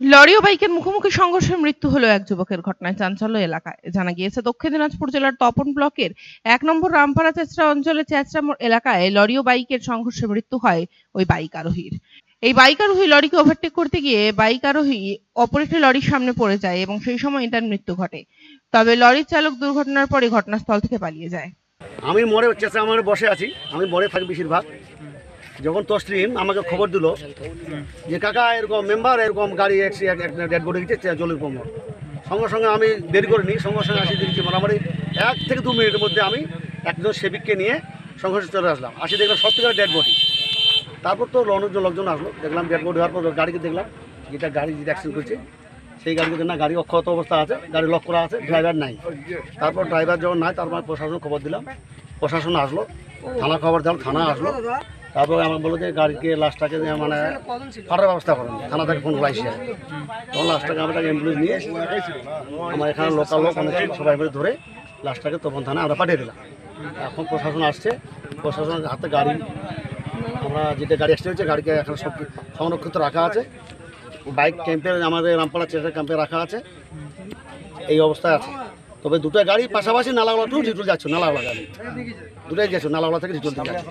Lorry ও বাইকের মুখোমুখি সংঘর্ষে মৃত্যু হলো এক যুবকের ঘটনায় চাঞ্চল্য এলাকায়। জানা গিয়েছে, দক্ষিণ দিনাজপুর জেলার তপন ব্লকের এক নম্বর রামপাড়া চেঁচড়া অঞ্চলে চেঁচড়া এলাকায় লরি ও বাইকের সংঘর্ষে মৃত্যু হয় ওই বাইক আরোহীর। এই বাইক আরোহী লরিকে ওভারটেক করতে গিয়ে বাইক আরোহী অপর একটি লরির সামনে পড়ে যায় এবং সেই সময় এটার মৃত্যু ঘটে। তবে লরির চালক দুর্ঘটনার পরে ঘটনাস্থল থেকে পালিয়ে যায়। আমি মরে চেষ্টা আমার বসে আছি। আমি মরে থাকি বেশিরভাগ। যখন তসলিম আমাকে খবর দিল যে, কাকা, এরকম মেম্বার এরকম গাড়ি ডেড বডি গেছে জলের পম্প সঙ্গে সঙ্গে আমি দেরি করিনি, সঙ্গে সঙ্গে আসি দিয়েছি মোটামুটি এক থেকে দু মিনিটের মধ্যে আমি একজন সেবিককে নিয়ে সংঘর্ষে চলে আসলাম। আসি দেখলাম সত্যিকার ডেড বডি তারপর তো অনেকজন লোকজন আসলো। দেখলাম ডেড বডি হওয়ার পর গাড়িকে দেখলাম, যেটা গাড়ি যেটা অ্যাক্সিডেন্ট করছে, সেই গাড়িতে না গাড়ি অক্ষত অবস্থা আছে, গাড়ি লক করা আছে ড্রাইভার নাই। তারপর ড্রাইভার যখন নাই, তারপর প্রশাসন খবর দিলাম। প্রশাসন আসলো থানা খবর দিলাম, থানা আসলো। তারপরে আমার বলল যে গাড়িকে যে মানে ফাটার ব্যবস্থা করেন, থানা থেকে ফোন লাইসে তখন লাশটাকে আমরা অ্যাম্বুলেন্স নিয়ে আমার এখানে লোকাল লোক অনেক সবাই মিলে ধরে লাশটাকে তখন থানায় আমরা পাঠিয়ে দিলাম। এখন প্রশাসন আসছে, প্রশাসনের হাতে গাড়ি, আমরা যেটা গাড়ি অ্যাক্সিডেন্ট হয়েছে, গাড়িকে এখন সব সংরক্ষিত রাখা আছে। বাইক ক্যাম্পে আমাদের রামপাড়া চেষ্টা ক্যাম্পে রাখা আছে। এই অবস্থায় আছে। তবে দুটো গাড়ি পাশাপাশি নালাগোলা টু রিটুল যাচ্ছে নালাগোলা গাড়ি। দুটাই যাচ্ছে নালাগোলা থেকে দিকে যাচ্ছে